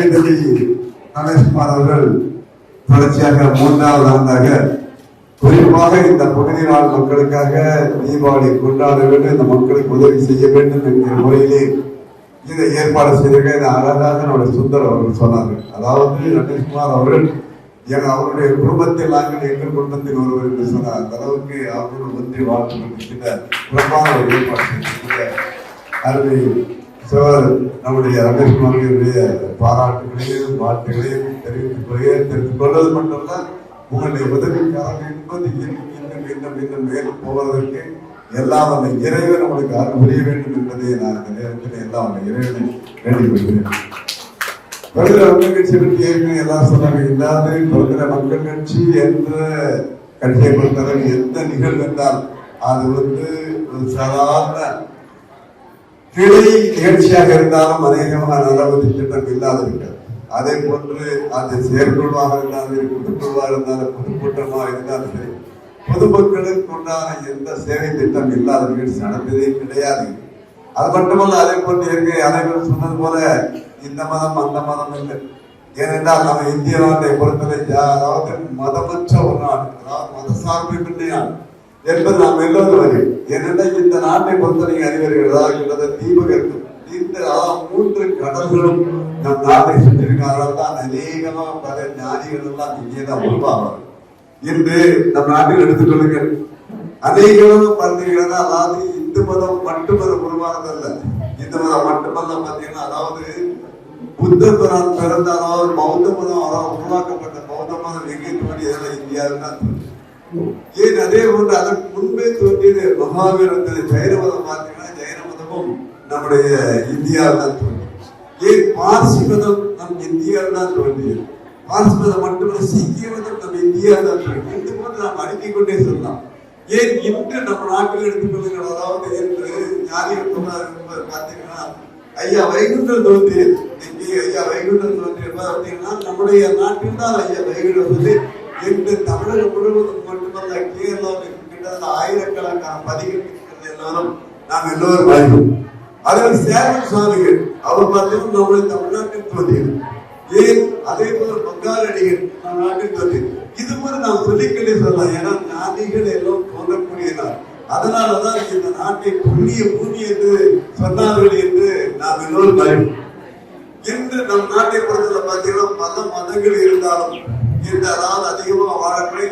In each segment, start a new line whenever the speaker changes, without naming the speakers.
அகிலத்தடி கணேஷ்குமார் அவர்கள் தொடர்ச்சியாக மூன்றாவது ஆண்டாக குறிப்பாக இந்த பகுதி நாள் மக்களுக்காக தீபாவளி கொண்டாட வேண்டும் இந்த மக்களுக்கு உதவி செய்ய வேண்டும் என்கிற முறையிலே இதை ஏற்பாடு செய்திருக்க இதை அழகாக நம்முடைய சுந்தர் அவர்கள் சொன்னார்கள். அதாவது கணேஷ்குமார் அவர்கள் என அவருடைய குடும்பத்தில் நாங்கள் எங்கள் குடும்பத்தில் ஒருவர் என்று சொன்னார். அந்த அளவுக்கு அவர்கள் வந்து வாழ்த்து கொண்டிருக்கின்ற சிறப்பான ஒரு ஏற்பாடு செய்திருக்கிற அருமை சோர் நம்முடைய ரமேஷ்குமார்களுடைய பாராட்டுகளையும் வாழ்த்துகளையும் தெரிவித்துக் கொள்கிறேன். தெரிவித்துக் கொள்வது மட்டுமல்ல உங்களுடைய உதவிக்காக என்பது இன்னும் இன்னும் இன்னும் இன்னும் மேலும் போவதற்கு எல்லாம் அந்த இறைவன் உங்களுக்கு அருள் புரிய வேண்டும் என்பதை நான் இந்த நேரத்தில் எல்லாம் அந்த இறைவனை வேண்டிக் கொள்கிறேன். மக்கள் கட்சி பற்றி ஏற்கனவே எல்லாம் சொன்னாங்க இல்லாது பிரதமர் மக்கள் கட்சி என்ற கட்சியை பொறுத்தவரை எந்த நிகழ்வு என்றால் அது வந்து ஒரு சாதாரண கிளை நிகழ்ச்சியாக இருந்தாலும் அநேகமான அளவு திட்டம் இல்லாது அதே போன்று அது செயற்குழுவாக இருந்தாலும் சரி பொதுக்குழுவாக இருந்தாலும் பொதுக்கூட்டமாக இருந்தாலும் சரி. பொதுமக்களுக்கு உண்டான எந்த சேவை திட்டம் இல்லாத நிகழ்ச்சி நடந்ததே கிடையாது. அது மட்டுமல்ல அதே போன்று ஏற்கனவே அனைவரும் சொன்னது போல இந்த மதம் அந்த மதம் இல்லை. ஏனென்றால் நம்ம இந்திய நாட்டை பொறுத்தவரை அதாவது மதமற்ற ஒரு நாடு அதாவது மத சார்பின்மை என்பது நாம் எல்லோரும். அறிவு ஏனென்றால் இந்த நாட்டை பொறுத்தவரை அறிவர்கள் என்பது தீபகற்கு இந்த மூன்று கடல்களும் நம் நாட்டை சுற்றிருக்கார்கள் தான். அநேகமா பல ஞானிகள் எல்லாம் இங்கே தான் உருவாவார்கள். இன்று நம் நாட்டில் எடுத்துக்கொள்ளுங்கள் அநேகமாக பார்த்தீங்கன்னா அதாவது இந்து மதம் மட்டுமதம் உருவானதல்ல. இந்து மதம் மட்டுமல்ல பார்த்தீங்கன்னா அதாவது புத்த பிறந்த அதாவது பௌத்த மதம் அதாவது உருவாக்கப்பட்ட பௌத்த மதம் எங்கே தோன்றியதெல்லாம் இந்தியாவில் தான் ஏன் அதே போன்று அதற்கு முன்பே தோன்றியது மகாவீரத்தின் ஜெயன மதம் பார்த்தீங்கன்னா ஜெயன மதமும் நம்முடைய இந்தியாவில் தான் தோன்றியது. ஏன் பார்சி மதம் நம் இந்தியாவில் தான் தோன்றியது? பார்சி மதம் மட்டுமல்ல சீக்கிய மதம் நம் இந்தியாவில் தான் தோன்றியது. இது போன்று நாம் அடுக்கிக் கொண்டே சொல்லலாம். ஏன் இன்று நம்ம நாட்டில் எடுத்துக்கொள்ளுங்கள் அதாவது என்று ஞானிகள் சொன்னார் பார்த்தீங்கன்னா ஐயா வைகுண்டம் தோன்றியது. இங்கே ஐயா வைகுண்டம் தோன்றியது. பார்த்தீங்கன்னா நம்முடைய நாட்டில் தான் ஐயா வைகுண்டம் வந்து இன்று தமிழகம் முழுவதும் உள்ள கேரளாவில் கிட்டத்தட்ட ஆயிரக்கணக்கான பதிகள் இருக்கிறது எல்லாரும் நாம் எல்லோரும் அறிவோம். அதில் சேவன் சுவாமிகள் அவர் பார்த்தீங்கன்னா நம்முடைய தமிழ்நாட்டில் தோன்றியது ஏன்? அதே போல பங்காள அடிகள் நம் நாட்டில் தோன்றியது இது மாதிரி நாம் சொல்லிக்கலே சொல்லலாம். ஏன்னா ஞானிகள் எல்லாம் தோன்றக்கூடியதான் அதனாலதான் இந்த நாட்டை புண்ணிய பூமி என்று சொன்னார்கள் என்று நாம் எல்லோரும் அறிவோம். இன்று நம் நாட்டை பொறுத்தவரை பார்த்தீங்கன்னா பல மதங்கள் இருந்தாலும் இந்த அதாவது அதிகமாக வாழக்கூடிய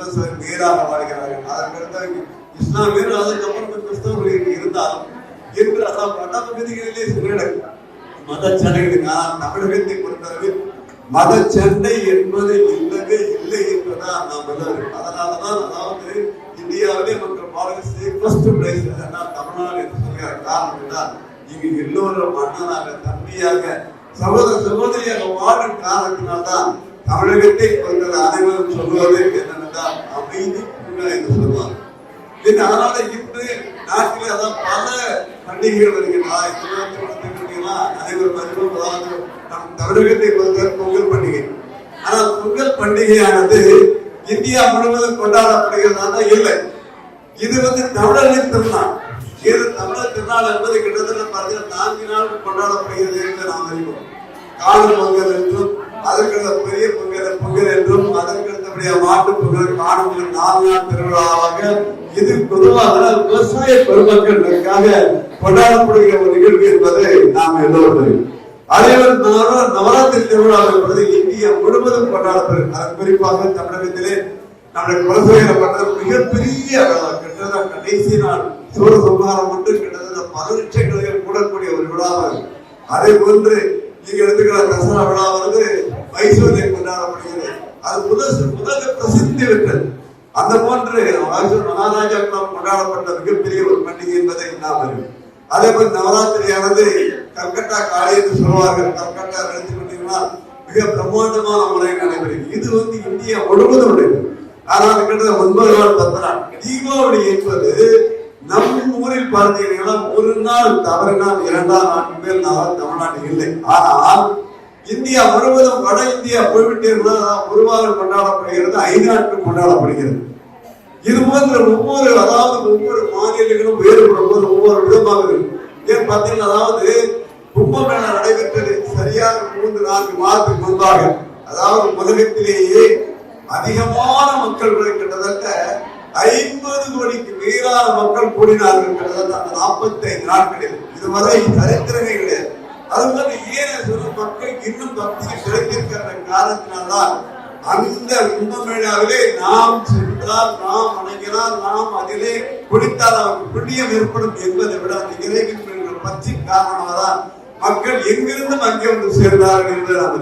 இந்துக்கள் கிட்டத்தட்ட எண்பது வாழ்கிறார்கள் அதற்கு இஸ்லாமியர் அதுக்கப்புறம் கிறிஸ்தவர்கள் இருந்தாலும் இன்று அதாவது வடபகுதிகளிலே சில மதச்சண்டைகளுக்கு ஆனால் தமிழகத்தை பொறுத்தளவில் மத சண்டை என்பது இல்லவே இல்லை என்பதுதான் நாம் எல்லாரும் அதனாலதான் அதாவது இந்தியாவிலே மக்கள் வாழ்க்கை சேஃபஸ்ட் பிளேஸ் தமிழ்நாடு என்று சொல்கிற காரணம் என்றால் இங்கு எல்லோரும் அண்ணனாக தம்பியாக சகோதர சகோதரியாக வாழும் காரணத்தினால்தான் தமிழகத்தை அவர்கள் அனைவரும் சொல்வது என்னென்றால் அமைதி என்று சொல்வார் இது அதனால இன்று நாட்டில் அதான் பல பண்டிகைகள் வருகின்றன. அனைவரும் அறிவோம் நம் தமிழகத்தை பொறுத்தவரை பொங்கல் பண்டிகை. ஆனால் பொங்கல் பண்டிகையானது இந்தியா முழுவதும் கொண்டாடப்படுகிறதா இல்லை. இது வந்து தமிழர்களின் திருநாள். இது தமிழர் திருநாள் என்பது கிட்டத்தட்ட பார்த்தீங்கன்னா நான்கு நாள் கொண்டாடப்படுகிறது என்று நாம் அறிவோம். காணும் பொங்கல் என்றும் அதற்கடுத்த பெரிய பொங்கல் பொங்கல் என்றும் அதற்கடுத்தபடிய மாட்டு பொங்கல் காணும் நாலு நாள் திருவிழாவாக இது பொதுவாக விவசாய பெருமக்களுக்காக கொண்டாடப்படுகிற ஒரு நிகழ்வு என்பதை நாம் எல்லோரும் அறிவோம். நவராத்திரி திருவிழா என்பது இந்தியா முழுவதும் கொண்டாடப்படுகிறது. அது குறிப்பாக தமிழகத்திலே நம்முடைய குலசேகர மண்டலம் மிகப்பெரிய கிட்டத்தட்ட கடைசி நாள் சூரசம்ஹாரம் மட்டும் கிட்டத்தட்ட பல லட்சங்களில் கூடக்கூடிய ஒரு விழாவாக அதே போன்று நீங்க எடுத்துக்கிற தசரா விழா வந்து மைசூரில் கொண்டாடப்படுகிறது அது முதல் முதல் பிரசித்தி பெற்றது. அந்த போன்று மைசூர் மகாராஜாக்களால் கொண்டாடப்பட்ட மிகப்பெரிய ஒரு பண்டிகை என்பதை நாம் அறிவோம். அதே போல் நவராத்திரியானது கல்கட்டா காளி என்று சொல்வார்கள் கல்கட்டா எடுத்துக்கொண்டீங்கன்னா மிக பிரம்மாண்டமான முறையில் நடைபெறுகிறது. இது வந்து இந்தியா முழுவதும் நடைபெறும் ஆனால் கிட்டத்தட்ட ஒன்பது நாள் பத்து நாள். தீபாவளி என்பது நம் ஊரில் பார்த்தீங்கன்னா ஒரு நாள் தவறினால் இரண்டாம் நாட்கு மேல் நாள் தமிழ்நாட்டில் இல்லை. ஆனால் இந்தியா முழுவதும் வட இந்தியா போய்விட்டீர்களா? ஒரு வாரம் கொண்டாடப்படுகிறது ஐந்து நாட்கள் கொண்டாடப்படுகிறது. இது போன்ற ஒவ்வொரு அதாவது ஒவ்வொரு மாநிலங்களும் வேறுபடும் போது ஒவ்வொரு விதமாக இருக்கும் ஏன் பார்த்தீங்கன்னா அதாவது கும்பமேளா நடைபெற்றது சரியாக மூன்று நான்கு மாதத்துக்கு முன்பாக. அதாவது உலகத்திலேயே அதிகமான மக்கள் கிட்டத்தட்ட ஐம்பது கோடிக்கு மேலான மக்கள் கூடினார்கள் கிட்டத்தட்ட அந்த நாற்பத்தி ஐந்து நாட்களில் இதுவரை சரித்திரமே கிடையாது. அது மாதிரி ஏன் சொல்ல மக்கள் இன்னும் பக்தியில் கிடைத்திருக்கிற காரணத்தினால்தான் அந்த கும்பமேளாவிலே நாம் சென்றால் நாம் அணைகிறால் நாம் அதிலே குடித்தால் அவருக்கு புண்ணியம் ஏற்படும் என்பதை விட அந்த இறைவன் பற்றி காரணமாக தான் மக்கள் எங்கிருந்தும் அங்கே வந்து சேர்ந்தார்கள் என்று நாம்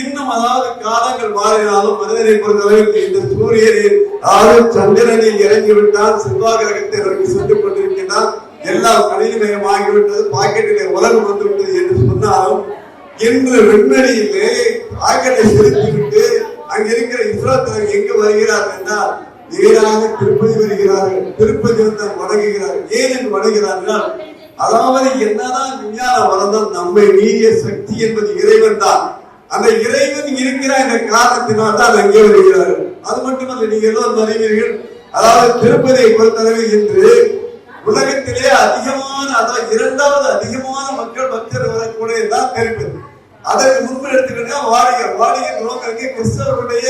இன்னும் அதாவது காலங்கள் மாறினாலும் மனிதனை பொறுத்தளவுக்கு இந்த சூரியனில் அதாவது சந்திரனில் இறங்கிவிட்டால் செவ்வாய் கிரகத்தை அவருக்கு சென்று கொண்டிருக்கின்றால் எல்லாம் கணினிமயமாகிவிட்டது பாக்கெட்டிலே உலகம் வந்துவிட்டது என்று சொன்னாலும் இன்று விண்வெளியிலே பாக்கெட்டை செலுத்திவிட்டு அங்க இருக்கிற இஸ்ரோத்தில் எங்கு வருகிறார் என்றால் நேராக திருப்பதி வருகிறார்கள் திருப்பதி வந்து வணங்குகிறார். ஏன் என்று வணங்குகிறார்கள்? அதாவது என்னதான் விஞ்ஞான வளர்ந்தால் நம்மை மீறிய சக்தி என்பது இறைவன் தான். அந்த இறைவன் இருக்கிற இந்த காரணத்தினால் தான் அங்கே வருகிறார்கள் அது மட்டுமல்ல நீங்க எல்லோரும் அறிவீர்கள். அதாவது திருப்பதியை பொறுத்தளவு இன்று உலகத்திலே அதிகமான அதாவது இரண்டாவது அதிகமான மக்கள் பக்தர் வரக்கூடியதுதான் திருப்பதி. அதற்கு முன்பு எடுத்துக்கிட்டா வாடகை வாடகை நோக்கி கிறிஸ்தவருடைய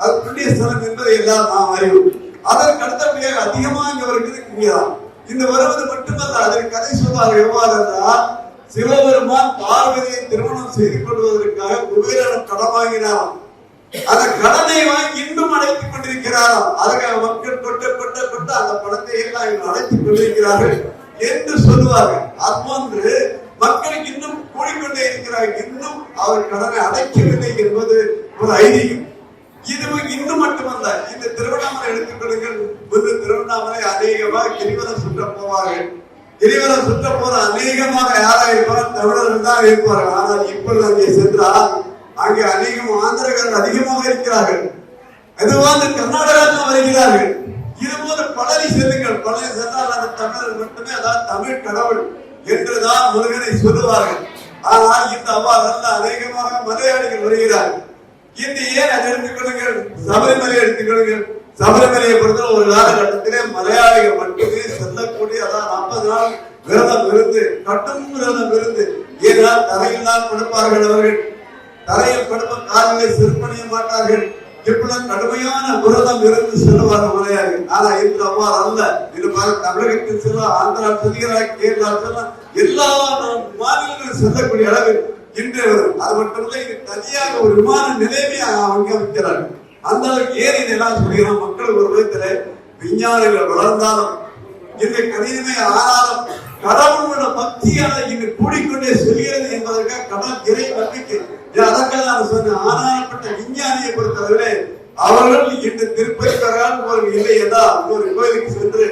அது புண்ணிய ஸ்தலம் என்பதை எல்லாம் நாம் அறிவோம். அதற்கு அடுத்தபடியாக அதிகமாக இங்க வருகிறது இங்கதான். இந்த வருவது மட்டுமல்ல அதற்கு கதை சொல்வார்கள் எவ்வாறு என்றால் சிவபெருமான் பார்வதியை திருமணம் செய்து கொள்வதற்காக குபேரன் கடன் வாங்கினாராம் அந்த கடனை வாங்கி இன்னும் அடைத்துக் கொண்டிருக்கிறாராம். அதற்காக மக்கள் கொட்ட கொட்ட கொட்ட அந்த பணத்தை எல்லாம் இன்னும் அடைத்துக் கொண்டிருக்கிறார்கள் என்று சொல்லுவார்கள். அதுபோன்று மக்களுக்கு இன்னும் கூடிக்கொண்டே இருக்கிறார்கள். இன்னும் அவர் கடனை அடைக்கவில்லை என்பது ஒரு ஐதீகம். இது இன்னும் மட்டுமல்ல இந்த திருவண்ணாமலை எடுத்துக்கொள்ளுங்கள் ஒரு திருவண்ணாமலை அநேகமாக கிரிவலம் சுற்ற போவார்கள். இறைவனை சுத்த போற அநேகமாக யாராக இருப்பார் தமிழர்கள் தான் இருப்பார்கள். ஆனால் இப்பொழுது அங்கே சென்றால் அங்கே அநேகம் ஆந்திரர்கள் அதிகமாக இருக்கிறார்கள். அதுவாக கர்நாடகத்தில் வருகிறார்கள். இது பழனி செல்லுங்கள். பழனி சென்றால் அந்த தமிழர் மட்டுமே அதாவது தமிழ் கடவுள் என்றுதான் முருகனை சொல்லுவார்கள். ஆனால் இந்த அவ்வாறு அல்ல. அநேகமாக மலையாளிகள் வருகிறார்கள். இன்று ஏன் அதை எடுத்துக்கொள்ளுங்கள் சபரிமலை எடுத்துக்கொள்ளுங்கள் சபரிமலையை பொறுத்த ஒரு காலகட்டத்திலே மலையாளிகள் மட்டுமே செல்லக்கூடிய அதான் நாற்பது நாள் விரதம் இருந்து கட்டும் விரதம் இருந்து ஏனால் தரையெல்லாம் கொடுப்பார்கள் அவர்கள். தரையில் படுத்த காலிலே செருப்பணிய மாட்டார்கள். இப்படி கடுமையான விரதம் இருந்து செல்வார் மலையாளிகள்? ஆனா இன்று அவ்வாறு அல்ல. இது பாரு தமிழகத்தில் செல்ல ஆந்திரா செல்கிறார் கேரளா செல்ல எல்லா மாநிலங்களும் செல்லக்கூடிய அளவில் இன்று அது மட்டுமல்ல இது தனியாக ஒரு விமான நிலையமே அவங்க வைக்கிறார்கள். அந்த அளவுக்கு ஏன் இதெல்லாம் சொல்கிறோம் மக்கள் ஒரு விதத்துல விஞ்ஞானிகள் வளர்ந்தாலும் இந்த கணிதமே ஆனாலும் கடவுளோட பக்தியான இங்கு கூடிக்கொண்டே செல்கிறது என்பதற்காக கடல் இறை நம்பிக்கை. அதற்காக நான் சொன்னேன் ஆனாலப்பட்ட விஞ்ஞானியை பொறுத்தளவிலே அவர்கள் இன்று திருப்பதி வரால் ஒரு இல்லை என்றால் ஒரு கோயிலுக்கு சென்று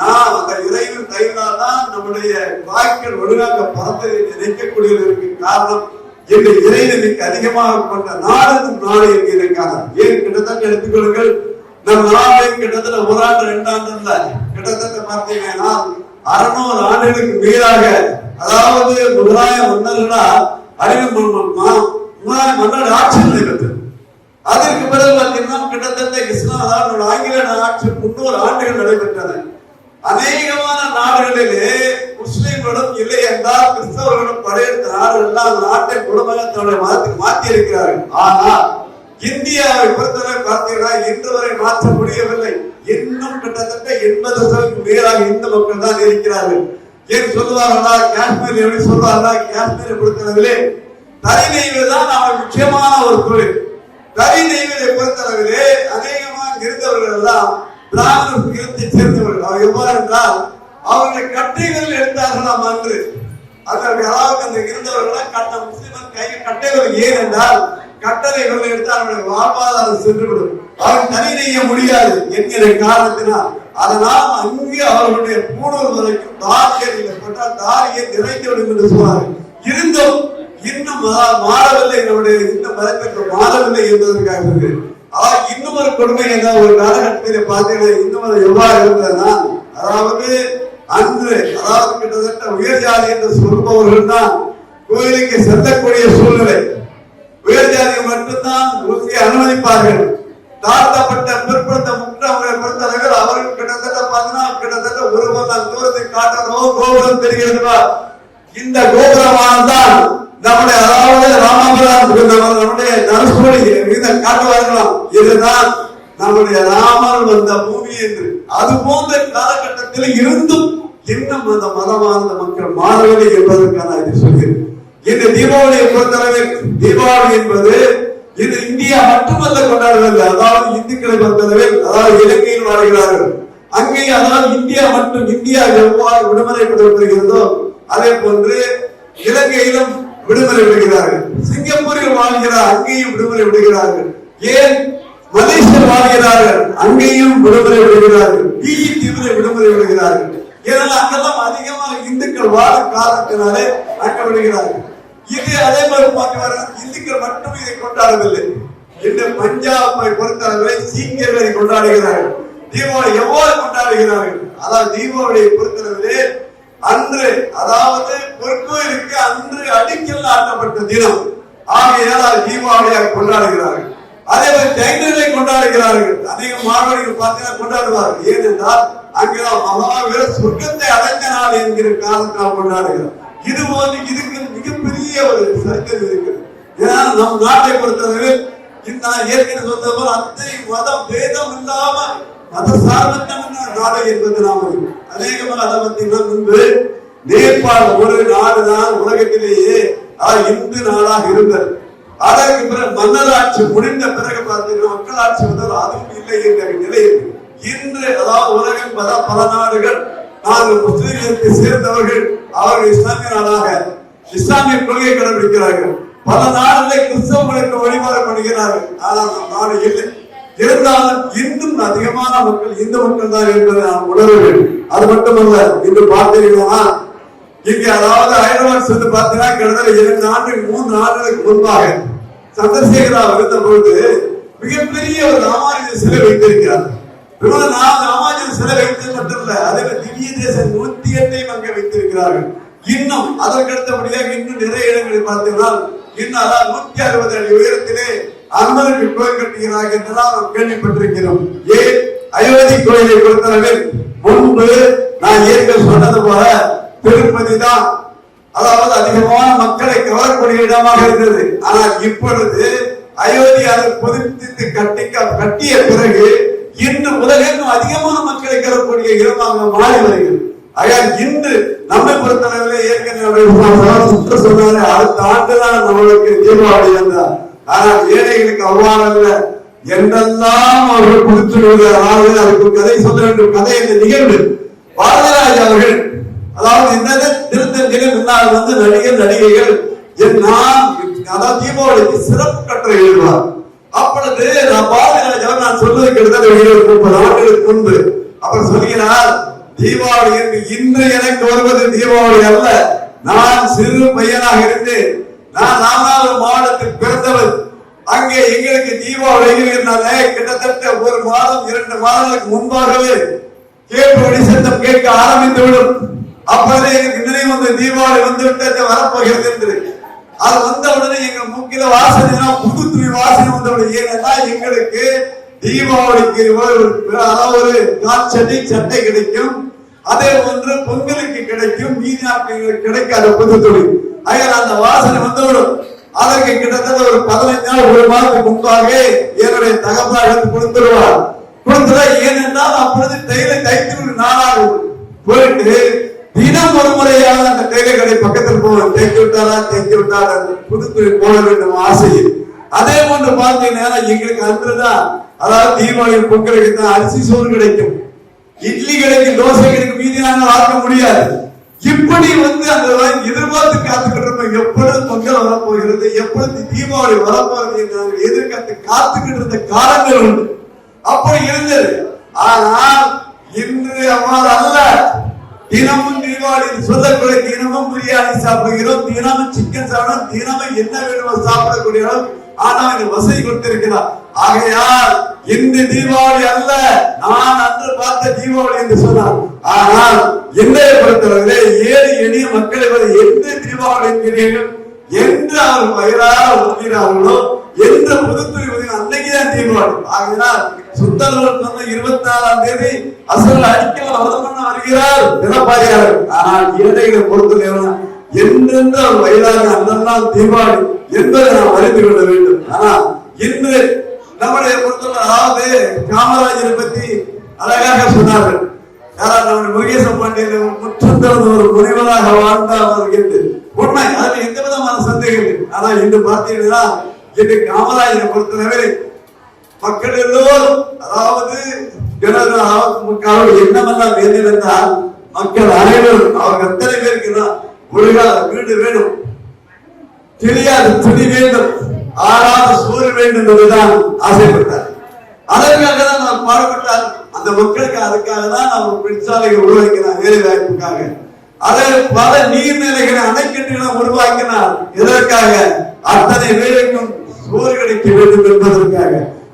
நான் அந்த இறைவன் தயவினால் தான் நம்முடைய வாய்க்கள் ஒழுங்காக பறந்ததை நினைக்கக்கூடியதற்கு காரணம். எங்கள் இறைவனுக்கு அதிகமாக கொண்ட நாடு நாடு என்கிறதுக்காக ஏன் கிட்டத்தட்ட எடுத்துக்கொள்ளுங்கள்? நம் நாளை கிட்டத்தட்ட ஒரு ஆண்டு ரெண்டாண்டு இல்ல கிட்டத்தட்ட பார்த்தீங்கன்னா அறுநூறு ஆண்டுகளுக்கு மேலாக அதாவது முதலாய மன்னர்களா அறிவு முதலாய மன்னர் ஆட்சி இருந்தது அதற்கு பிறகு பார்த்தீங்கன்னா கிட்டத்தட்ட இஸ்லாம் அதாவது ஆங்கில ஆட்சி முன்னூறு ஆண்டுகள் நடைபெற்றன. அநேகமான நாடுகளிலே முஸ்லிம்களும் இல்லை என்றால் கிறிஸ்தவர்களும் படையெடுத்த நாடுகள் அந்த நாட்டை குடும்பங்கள் தன்னுடைய மதத்துக்கு மாற்றி இருக்கிறார்கள் ஆனால் இந்தியாவை பொறுத்தவரை பார்த்தீங்கன்னா இன்று வரை மாற்ற முடியவில்லை. இன்னும் கிட்டத்தட்ட எண்பது சதவீதம் மேலாக இந்து மக்கள் தான் இருக்கிறார்கள். ஏன் சொல்லுவார்களா? காஷ்மீர் எப்படி சொல்றாங்களா காஷ்மீரை பொறுத்தளவிலே தறி நெய்வது தான் அவன் முக்கியமான ஒரு தொழில். தறி நெய்வதை பொறுத்தளவிலே அநேகமாக இருந்தவர்கள் எல்லாம் பிராமண இனத்தை சேர்ந்தவர்கள் அவர் எவ்வாறு என்றால் அவர்களை கட்டைகள் எடுத்தார்களாம் அன்று. அதற்கு அதாவது அந்த இருந்தவர்களாம் கட்ட முஸ்லிமர் கை கட்டைகள். ஏன் என்றால் கட்டளைகள் எடுத்து அவருடைய வாழ்வாதாரம் சென்றுவிடும். அவர் தனி செய்ய முடியாது என்கிற காரணத்தினால். அதனால் அங்கே அவர்களுடைய பூணூர் வரைக்கும் தாரியத்தில் போட்டால் தாரியை நிறைந்து விடும் என்று சொன்னார்கள். இருந்தும் இன்னும் மா- மாறவில்லை. நம்முடைய இந்த மதத்திற்கு மாறவில்லை என்பதற்காக ஆனா இன்னும் ஒரு கொடுமை என்ன? ஒரு காலகட்டத்தில் பார்த்தீங்கன்னா இன்னும் அது எவ்வாறு இருந்ததுன்னா அதாவது அன்று அதாவது கிட்டத்தட்ட உயர் ஜாதி என்று சொல்பவர்கள் தான் கோயிலுக்கு செல்லக்கூடிய சூழ்நிலை. உயர் ஜாதி மட்டும்தான் இங்கே அனுமதிப்பார்கள். தாழ்த்தப்பட்ட பிற்படுத்த முற்றவர்களை பொறுத்தவர்கள் அவர்கள் கிட்டத்தட்ட பார்த்தீங்கன்னா கிட்டத்தட்ட ஒரு மணி தூரத்தை காட்டணும் கோபுரம் தெரிகிறதுவா? இந்த கோபுரமானதான் நம்முடைய அதாவது ராமபுரம் நம்முடைய நரசூரி மிகுந்த காட்டுவார்களாம் இதுதான் நம்முடைய ராமர் வந்த பூமி என்று. அது போன்ற காலகட்டத்தில் இருந்தும் இன்னும் அந்த மதமார்ந்த மக்கள் மாறவில்லை என்பதற்கான இது சொல்கிறேன். இந்த தீபாவளியை பொறுத்தளவில் தீபாவளி என்பது இது இந்தியா மட்டுமல்ல கொண்டாடுவதில்லை அதாவது இந்துக்களை பொறுத்தளவில் அதாவது இலங்கையில் வாழ்கிறார்கள். அங்கே அதாவது இந்தியா மட்டும் இந்தியா எவ்வாறு விடுமுறை விடப்படுகிறதோ அதே போன்று இலங்கையிலும் விடுமுறை விடுகிறார்கள். சிங்கப்பூரில் வாழ்கிறார் அங்கேயும் விடுமுறை விடுகிறார்கள். ஏன்? மலேசியா வாழ்கிறார்கள் அங்கேயும் விடுமுறை விடுகிறார்கள். பிஇ தீவிர விடுமுறை விடுகிறார்கள். ஏனால் அங்கெல்லாம் அதிகமாக இந்துக்கள் வாழும் காரணத்தினாலே அங்க விடுகிறார்கள். இது அதே மாதிரி பார்க்கிறார்கள் இந்துக்கள் மட்டும் இதை கொண்டாடவில்லை. இன்று பஞ்சாபை பொறுத்தவரை சீக்கியர்களை கொண்டாடுகிறார்கள். தீபாவளி எவ்வாறு கொண்டாடுகிறார்கள்? அதாவது தீபாவளியை பொறுத்தளவிலே அன்று அதாவது பொற்கோயிலுக்கு அன்று அடிக்கல் நாட்டப்பட்ட தினம். ஆகையால் அது தீபாவளியாக கொண்டாடுகிறார்கள். அதே மாதிரி ஜெயினர்களை கொண்டாடுகிறார்கள். அநேக மாணவர்கள் பார்த்தீங்கன்னா கொண்டாடுவார்கள். ஏனென்றால் அங்கெல்லாம் மகாவீர சொர்க்கத்தை அடைந்த நாள் என்கிற காரணத்தால் கொண்டாடுகிறார். இது போன்று இதுக்கு மிகப்பெரிய ஒரு சரித்திரம் இருக்கிறது. ஏன்னா நம் நாட்டை பொறுத்தவரை இந்த நான் ஏற்கனவே சொன்ன போல அத்தை மதம் பேதம் இல்லாம மத ஒரு நாடு என்பது நாம் அநேகமாக அதை பார்த்தீங்கன்னா முன்பு நேபாள் ஒரு நாடுதான் உலகத்திலேயே இந்து நாடாக இருந்தது. அதற்கு பிறகு மன்னராட்சி முடிந்த பிறகு பார்த்தீங்கன்னா மக்களாட்சி வந்தால் அதுவும் இல்லை என்ற நிலையில் இன்று அதாவது உலகம் பல பல நாடுகள் நாங்கள் முஸ்லிம்களுக்கு சேர்ந்தவர்கள் அவர்கள் இஸ்லாமிய நாடாக இஸ்லாமிய கொள்கை கடைபிடிக்கிறார்கள். பல நாடுகளை கிறிஸ்தவங்களுக்கு வழிபாடு பண்ணுகிறார்கள். ஆனால் நம் நாடு இல்லை இருந்தாலும் இன்னும் அதிகமான மக்கள் இந்து மக்கள் தான் என்பதை நாம் உணர வேண்டும். அது மட்டுமல்ல இன்று பார்த்தீங்கன்னா இங்க அதாவது ஹைதராபாத் சென்று பார்த்தீங்கன்னா கிட்டத்தட்ட இரண்டு ஆண்டு மூன்று ஆண்டுகளுக்கு முன்பாக சந்திரசேகரா இருந்த பொழுது மிகப்பெரிய ஒரு ராமானுஜ சிலை வைத்திருக்கிறார். இவ்வளவு நாலு ராமானுஜ சிலை வைத்தது மட்டும் இல்ல அதே திவ்ய தேசம் நூத்தி எட்டையும் அங்கே வைத்திருக்கிறார்கள். இன்னும் அதற்கு அடுத்தபடியாக இன்னும் நிறைய இடங்களில் பார்த்தீங்கன்னா இன்னும் அதாவது நூத்தி அறுபது அடி உயரத்திலே அன்பருக்கு கோயில் கட்டுகிறார்கள் என்றெல்லாம் நாம் கேள்விப்பட்டிருக்கிறோம். ஏன்? அயோத்தி கோயிலை பொறுத்தளவில் முன்பு நான் ஏற்கனவே சொன்னது போல திருப்பதி தான். அதாவது அதிகமான மக்களை கவரக்கூடிய இடமாக இருந்தது. ஆனால் இப்பொழுது அயோத்தி அதை புதுப்பித்து கட்டி கட்டிய பிறகு இன்று உலகெங்கும் அதிகமான மக்களை கவரக்கூடிய இடமாக மாறி வருகிறது. ஆகையால் இன்று நம்மை பொறுத்தளவில் ஏற்கனவே சுற்ற சொன்னாரு அடுத்த ஆண்டுதான் நம்மளுக்கு தீபாவளி என்றார். ஆனால் ஏழைகளுக்கு அவ்வாறு அல்ல. என்றெல்லாம் அவர்கள் கொடுத்துடுவது அதாவது அதுக்கு கதை சொல்ல வேண்டும். கதை என்ற நிகழ்வு. பாரதிராஜ் அவர்கள் அதாவது என்னது? திருத்தஞ்சில் முன்னால் வந்து நடிகர் நடிகைகள் என் நான் அதாவது தீபாவளிக்கு சிறப்பு கட்டுரை எழுதுவார். அப்பொழுது நான் பாரதிராஜ் அவர் நான் சொல்வது கிட்டத்தட்ட இருபது முப்பது ஆண்டுகளுக்கு முன்பு. அவர் சொல்கிறார் தீபாவளி என்று இன்று எனக்கு வருவது தீபாவளி அல்ல. நான் சிறு பையனாக இருந்தேன். நான் நாலாவது மாவட்டத்தில் பிறந்தவர் அங்கே எங்களுக்கு தீபாவளி இருந்தாலே கிட்டத்தட்ட ஒரு மாதம் இரண்டு மாதங்களுக்கு முன்பாகவே கேட்பு ஒளி சத்தம் கேட்க ஆரம்பித்து விடும் அப்பொழுதே நினைவு வந்து தீபாவளி வந்து விட்டு வரப்போகிறது என்று. அது வந்த உடனே எங்க மூக்கில வாசனை புது துணி வாசனை வந்தவுடனே ஏன்னா எங்களுக்கு தீபாவளிக்கு ஒரு அதாவது ஒரு சட்டை கிடைக்கும். அதே போன்று பொங்கலுக்கு கிடைக்கும் மீதி நாட்களுக்கு கிடைக்காத புது துணி. அதனால் அந்த வாசனை வந்துவிடும் அதற்கு கிட்டத்தட்ட ஒரு பதினைஞ்சு நாள் ஒரு மாதத்துக்கு முன்பாக என்னுடைய தகப்பா எடுத்து கொடுத்துருவார் கொடுத்துட ஏனென்றால் அப்பொழுது தைல தைத்து நாளாகும் போயிட்டு தினம் ஒரு முறையாக அந்த டெய்லர் கடை பக்கத்தில் போவோம் தைத்து விட்டாரா தைத்து விட்டாரா புது துணி போட வேண்டும் ஆசையில். அதே போன்று பார்த்தீங்கன்னா எங்களுக்கு அன்றுதான் அதாவது தீபாவளி பொங்கலுக்கு தான் அரிசி சோறு கிடைக்கும். இட்லி கிடைக்கும் தோசை கிடைக்கும் மீதி நாங்கள் ஆக்க முடியாது. இப்படி வந்து அந்த எதிர்பார்த்து காத்துக்கிட்டு இருப்போம் எப்பொழுது பொங்கல் வரப்போகிறது? எப்பொழுது தீபாவளி வரப்போகிறது என்று நாங்கள் எதிர்காத்து காத்துக்கிட்டு இருந்த காலங்கள் உண்டு. அப்படி இருந்தது. ஆனால் இன்று அவ்வாறு அல்ல. தினமும் தீபாவளி சொல்லக்கூடிய தினமும் பிரியாணி சாப்பிடுகிறோம். தினமும் சிக்கன் சாப்பிடும் தினமும் என்ன வேணுமோ சாப்பிடக்கூடிய அளவு ஆனா இங்க வசதி கொடுத்திருக்கிறார். ஆகையால் இந்த தீபாவளி அல்ல. நான் அன்று பார்த்த தீபாவளி என்று சொன்னார். ஆனால் என்னை பொறுத்தவரை ஏழு எளிய மக்களை வரை எந்த தீபாவளி என்கிறீர்கள்? என்று அவர் வயிறார உண்கிறார்களோ எந்த புதுத்துறை அன்னைக்குதான் தீபாவளி. ஆகையால் சுத்தர்கள் சொன்ன இருபத்தி நாலாம் தேதி அசல் அடிக்கல வரமண்ண வருகிறார் தினப்பாதியார் ஆனால் ஏழைகளை பொறுத்தவரை என்றென்று அவர் வயதாக அன்றெல்லாம் தீபாவளி என்பதை நாம் அறிந்து கொள்ள வேண்டும். ஆனால் இன்று நம்முடைய பொறுத்தவரை அதாவது காமராஜரை பத்தி அழகாக சொன்னார்கள். யாராவது நம்முடைய முருகேச பாண்டியன் முற்றம் ஒரு முனைவராக வாழ்ந்தார் என்று உண்மை. அதுல எந்த விதமான சந்தேகம் இல்லை. ஆனா இன்று பார்த்தீங்கன்னா இன்று காமராஜரை பொறுத்தளவில் மக்கள் எல்லோரும் அதாவது எனது அவருடைய எண்ணமெல்லாம் எதிர்ந்தால் மக்கள் அனைவரும் அவங்க எத்தனை பேருக்கு தான் ஒழுங்காத வீடு வேணும்? தெரியாத துணி வேண்டும். ஆறாவது சோறு வேண்டும் என்றுதான் ஆசைப்பட்டார். அதற்காக தான் நாம் பாடுபட்டார் அந்த மக்களுக்கு அதுக்காக தான் நாம் மின்சாலைகள் உருவாக்கினார் வேலை வாய்ப்புக்காக. அதை பல நீர்நிலைகளை அணைக்கட்டுகளை உருவாக்கினார் இதற்காக அத்தனை பேருக்கும் சோறு கிடைக்க வேண்டும் என்பதற்காக.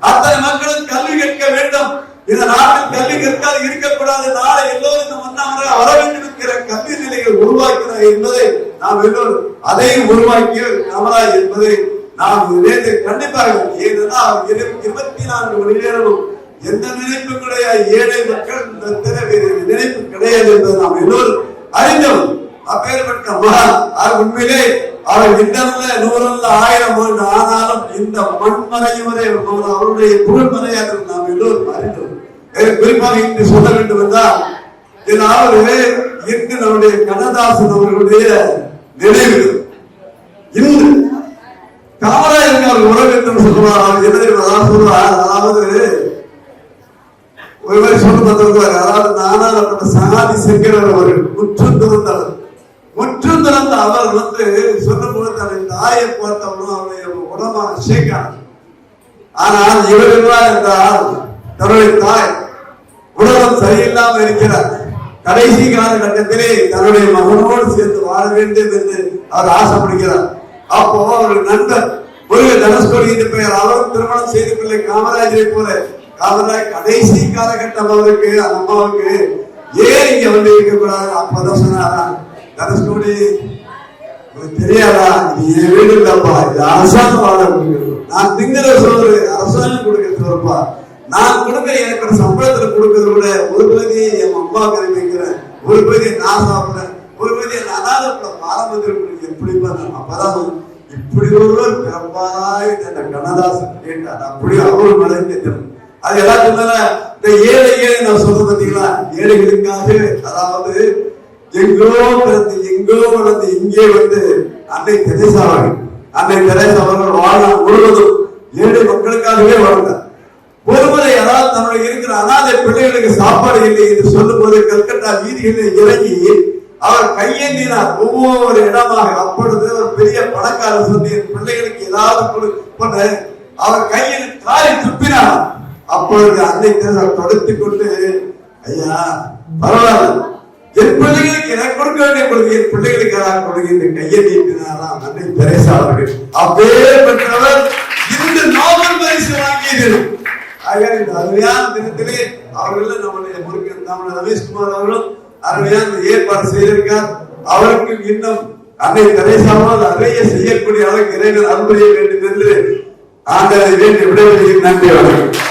அத்தனை மக்களும் கல்வி கற்க வேண்டும். இந்த நாட்டில் கல்வி கற்காது இருக்கக்கூடாது. நாளை எல்லோரும் இந்த மன்னாமரை வர வேண்டும் என்கிற கல்வி நிலையை உருவாக்கினார் என்பதை நாம் எல்லோரும் அதையும் உருவாக்கிய காமராஜ் என்பதை நாம் இதை கண்டிப்பாக ஏனென்றால் அவர் இரு- இருபத்தி நான்கு மணி நேரமும் எந்த நினைப்பு கிடையாது. ஏழை மக்கள் எத்தனை பேர் நினைப்பு கிடையாது என்பதை நாம் எல்லோரும் அறிந்தோம். அப்பேற்பட்ட மகான் அவர் உண்மையிலே அவர் இன்னல்ல நூறல்ல ஆயிரம் ஆண்டு ஆனாலும் இந்த மண்மறையும் வரை அவருடைய புகழ்மறையாக நாம் எல்லோரும் அறிந்தோம். எனவே குறிப்பாக இன்று சொல்ல வேண்டும் என்றால் இதாவது இன்று நம்முடைய கண்ணதாசன் அவர்களுடைய நினைவு இன்று காமராஜருக்கு அவர் உறவு என்று சொல்லுவார்? அவர் என்ன நான் அதாவது அதாவது ஒரு மாதிரி சொல்ல பார்த்திருக்கிறார் அதாவது நானாகப்பட்ட சகாதி செங்கிறவர் அவர்கள் முற்றும் திறந்தவர் முற்றும் திறந்த அவர் வந்து சொல்லும் போது தன்னை தாயை பார்த்தவனும் அவருடைய உடமான சேர்க்கிறார் ஆனால் இவர் என்ன என்றால் தன்னுடைய தாய் உடலம் சரியில்லாமல் இருக்கிறார். கடைசி காலகட்டத்திலே தன்னுடைய மகனோடு சேர்ந்து வாழ வேண்டும் என்று அவர் ஆசைப்படுகிறார். அப்போ அவருடைய நண்பர். முருக தனுஷ்கோடி என்று பெயர். அவரும் திருமணம் செய்து கொள்ள காமராஜரை போல காமராஜ் கடைசி காலகட்டம் அவருக்கு அந்த அம்மாவுக்கு. ஏன் இங்க வந்து இருக்க கூடாது அப்பதான் சொன்னாரா தனுஷ்கோடி தெரியாதா? இது என் வீடு இல்லப்பா இது அரசாங்கம் வாழ நான் திங்கிற சோறு அரசாங்கம் கொடுக்கிற சோறுப்பா. நான் கொடுக்கிற எனக்கு ஒரு சம்பளத்துல கொடுக்கறத விட ஒரு பகுதியை என் அம்மா கறி வைக்கிறேன். ஒரு பகுதியை நான் சாப்பிடுறேன். ஒரு பகுதியை நான் அனாதப்பட பாரம்பரியம் எப்படி எப்படிப்பா அப்பதான் இப்படி ஒருவர் பிறப்பாய் என்ற கண்ணதாசன் கேட்டார். அப்படி அவரு அவரும் மறைந்திருக்கிறார் அது எல்லாத்துக்கும் மேல இந்த ஏழை ஏழை நான் சொல்ற பார்த்தீங்களா? ஏழைகளுக்காக அதாவது எங்கோ பிறந்து எங்கோ வளர்ந்து இங்கே வந்து அன்னை தெரேசா அவர்கள். அன்னை தெரேசா அவர்கள் வாழ்நாள் முழுவதும் ஏழை மக்களுக்காகவே வாழ்ந்தார். ஒருமுறை யாராவது தன்னுடைய இருக்கிற அனாதை பிள்ளைகளுக்கு சாப்பாடு இல்லை என்று சொல்லும் போது கல்கட்டா வீதிகளில் இறங்கி அவர் கையேந்தினார். ஒவ்வொரு இடமாக அப்பொழுது ஒரு பெரிய பணக்காரர் சொல்லி என் பிள்ளைகளுக்கு ஏதாவது கொடு கொண்டு அவர் கையில் காலை துப்பினார். அப்பொழுது அன்னை தெரேசா தொடுத்துக் கொண்டு ஐயா பரவாயில்ல. என் பிள்ளைகளுக்கு எனக்கு கொடுக்க வேண்டிய கொடுங்க என் பிள்ளைகளுக்கு ஏதாவது கொடுங்க என்று கையை நீட்டினாராம் அன்னை தெரேசா அவர்கள். அப்பேர் பெற்றவர் இந்த நோபல் பரிசு வாங்கியது. ஆக இந்த அருமையான தினத்திலே அவர்கள் நம்முடைய முருகன் நம்முடைய ரமேஷ்குமார் அவர்களும் அருமையான ஏற்பாடு செய்திருக்கார் அவருக்கு இன்னும் அன்னை தெரேசாவால் நிறைய செய்யக்கூடிய அளவுக்கு இறைவன் அன்புரிய வேண்டும் என்று ஆண்டரை வேண்டி விடைவெளியில் நன்றி வணக்கம்.